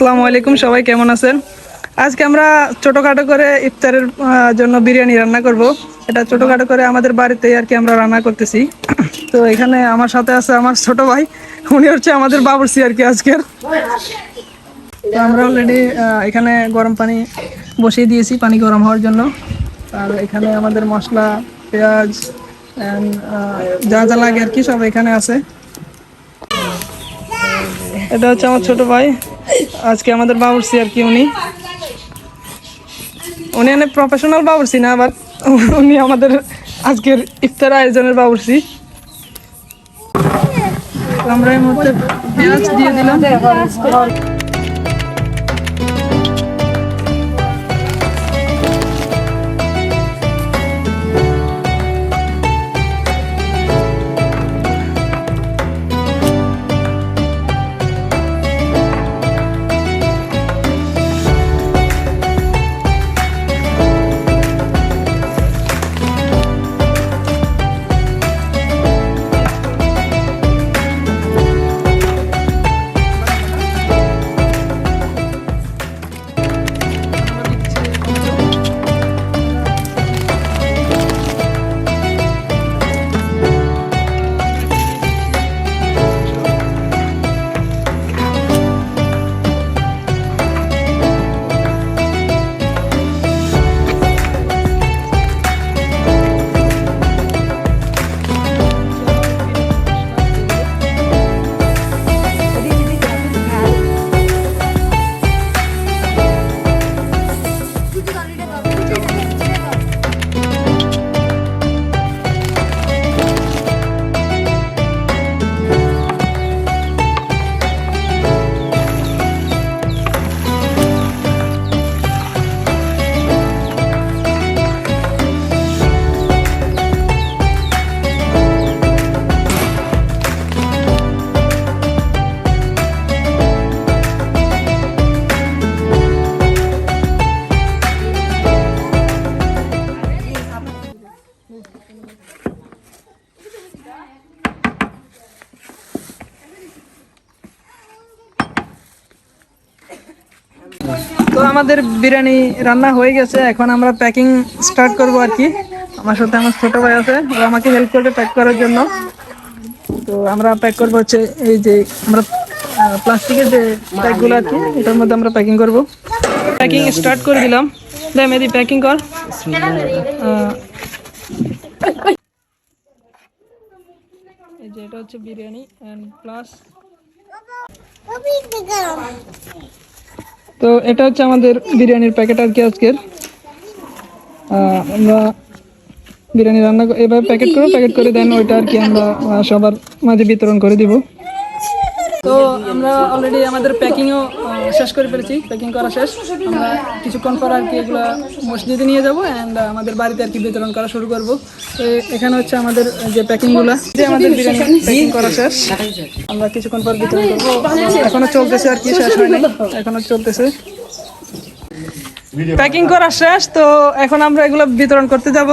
আসসালামু আলাইকুম, সবাই কেমন আছেন? আজকে আমরা ছোটোখাটো করে ইফতারের জন্য বিরিয়ানি রান্না করব। এটা ছোটোখাটো করে আমাদের বাড়িতে আর কি আমরা রান্না করতেছি। তো এখানে আমার সাথে আছে আমার ছোট ভাই, উনি হচ্ছে আমাদের বাবুর্চি আর কি আজকের। তো আমরা অলরেডি এখানে গরম পানি বসিয়ে দিয়েছি, পানি গরম হওয়ার জন্য। আর এখানে আমাদের মশলা, পেঁয়াজ যা যা লাগে আর কি সব এখানে আছে। এটা হচ্ছে আমার ছোট ভাই। আজকে আমাদের বাবুর্চি আর কি উনি। উনি অনেক প্রফেশনাল বাবুর্চি না আবার উনি আমাদের আজকের ইফতার আয়োজনের বাবুর্চি। তো আমরা এই মুহূর্তে পেঁয়াজ দিয়ে দিলাম। তো আমাদের বিরিয়ানি রান্না হয়ে গেছে, এখন আমরা প্যাকিং স্টার্ট করব আর কি। আমার সাথে আমার ছোট ভাই আছে, ও আমাকে হেল্প করবে প্যাক করার জন্য। তো আমরা প্যাক করব হচ্ছে এই যে আমরা প্লাস্টিকের যে প্যাকগুলো আছে এটার মধ্যে আমরা প্যাকিং করব। প্যাকিং স্টার্ট করে দিলাম। দে মেদি প্যাকিং কর। এই যে এটা হচ্ছে বিরিয়ানি অ্যান্ড প্লাস তো এটা হচ্ছে আমাদের বিরিয়ানির প্যাকেট আর কি আজকের। আমরা বিরিয়ানি রান্না এবার প্যাকেট করে প্যাকেট করে দেন, ওইটা আর কি আমরা সবার মাঝে বিতরণ করে দিব। তো আমরা অলরেডি আমাদের প্যাকিংও শেষ করে ফেলেছি। প্যাকিং করা শেষ। আমরা কিছুক্ষণ পর আর কি এগুলো মসজিদে নিয়ে যাব অ্যান্ড আমাদের বাড়িতে আর কি বিতরণ করা শুরু করব। তো এখানে হচ্ছে আমাদের যে প্যাকিংগুলো যে আমাদের প্যাকিং করা শেষ। আমরা কিছুক্ষণ পর বিতরণ করব। এখনও চলতেছে আর কি, শেষ হয়নি। এখনও চলতেছে। প্যাকিং করা শেষ, তো এখন আমরা এগুলো বিতরণ করতে যাব।